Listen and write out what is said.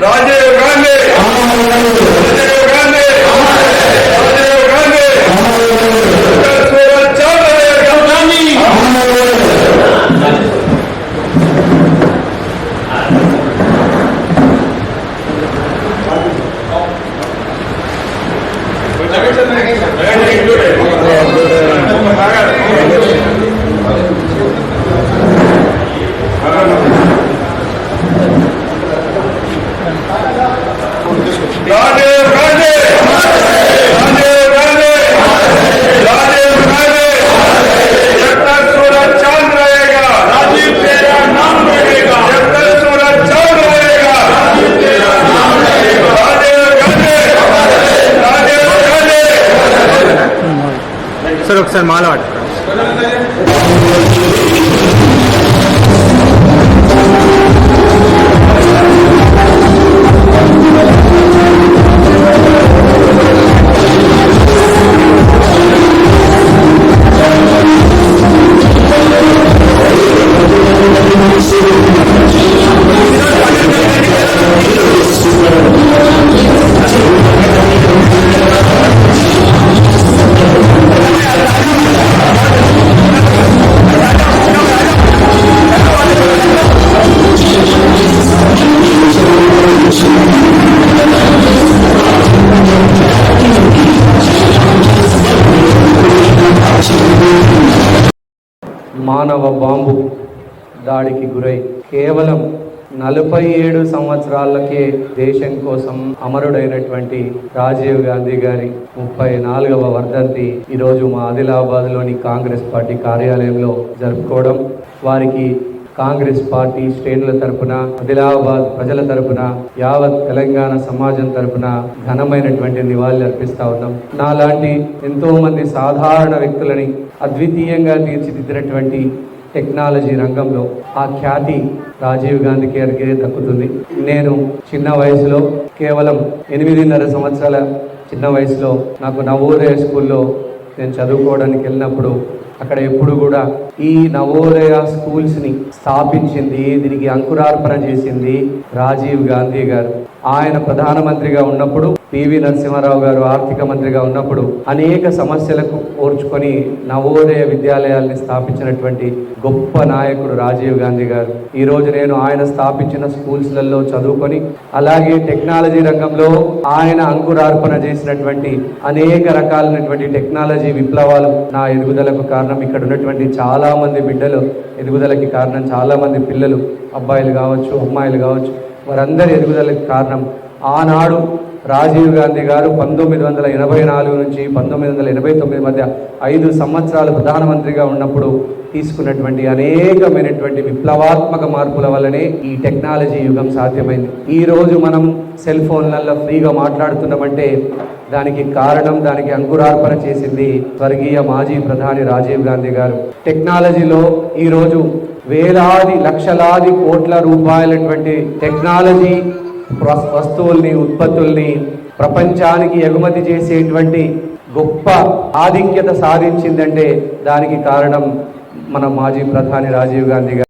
Rajiv Gandhi Rajiv Gandhi Rajiv Gandhi Suraj Chaudhary Gandhi sir ఒకసారి మాల మానవ bomb దాడికి గురై కేవలం నలభై ఏడు సంవత్సరాలకే దేశం కోసం అమరుడైనటువంటి రాజీవ్ గాంధీ గారి ముప్పై నాలుగవ వర్ధంతి ఈరోజు మా ఆదిలాబాద్లోని కాంగ్రెస్ పార్టీ కార్యాలయంలో జరుపుకోవడం. వారికి కాంగ్రెస్ పార్టీ శ్రేణుల తరపున ఆదిలాబాద్ ప్రజల తరపున యావత్ తెలంగాణ సమాజం తరపున ఘనమైనటువంటి నివాళులు అర్పిస్తా ఉన్నాం. నాలాంటి ఎంతో మంది సాధారణ వ్యక్తులని అద్వితీయంగా తీర్చిదిద్దినటువంటి టెక్నాలజీ రంగంలో ఆ ఖ్యాతి రాజీవ్ గాంధీ గారికి దక్కుతుంది. నేను చిన్న వయసులో కేవలం ఎనిమిదిన్నర సంవత్సరాల చిన్న వయసులో నాకు నవోదయ స్కూల్లో నేను చదువుకోవడానికి వెళ్ళినప్పుడు అక్కడ ఎప్పుడు కూడా ఈ నవోదయ స్కూల్స్ని స్థాపించింది దీనికి అంకురార్పణ చేసింది రాజీవ్ గాంధీ గారు. ఆయన ప్రధానమంత్రిగా ఉన్నప్పుడు పివి నరసింహారావు గారు ఆర్థిక మంత్రిగా ఉన్నప్పుడు అనేక సమస్యలకు ఓర్చుకొని నవోదయ విద్యాలయాల్ని స్థాపించినటువంటి గొప్ప నాయకుడు రాజీవ్ గాంధీ గారు. ఈరోజు నేను ఆయన స్థాపించిన స్కూల్స్లలో చదువుకొని అలాగే టెక్నాలజీ రంగంలో ఆయన అంకురార్పణ చేసినటువంటి అనేక రకాలైనటువంటి టెక్నాలజీ విప్లవాలు నా ఎదుగుదలకు కారణం. ఇక్కడ ఉన్నటువంటి చాలా మంది బిడ్డలు ఎదుగుదలకి కారణం చాలా మంది పిల్లలు అబ్బాయిలు కావచ్చు అమ్మాయిలు కావచ్చు వారందరి ఎదుగుదలకి కారణం ఆనాడు రాజీవ్ గాంధీ గారు పంతొమ్మిది వందల ఎనభై నాలుగు నుంచి పంతొమ్మిది వందల ఎనభై తొమ్మిది మధ్య ఐదు సంవత్సరాలు ప్రధానమంత్రిగా ఉన్నప్పుడు తీసుకున్నటువంటి అనేకమైనటువంటి విప్లవాత్మక మార్పుల వల్లనే ఈ టెక్నాలజీ యుగం సాధ్యమైంది. ఈ రోజు మనం సెల్ ఫోన్లలో ఫ్రీగా మాట్లాడుతున్నామంటే దానికి కారణం దానికి అంకురార్పణ చేసింది స్వర్గీయ మాజీ ప్రధాని రాజీవ్ గాంధీ గారు. టెక్నాలజీలో ఈరోజు వేలాది లక్షలాది కోట్ల రూపాయలటువంటి టెక్నాలజీ వస్తువుల్ని ఉత్పత్తుల్ని ప్రపంచానికి ఎగుమతి చేసేటువంటి గొప్ప ఆధిక్యత సాధించిందంటే దానికి కారణం మన మాజీ ప్రధాని రాజీవ్ గాంధీ గారు.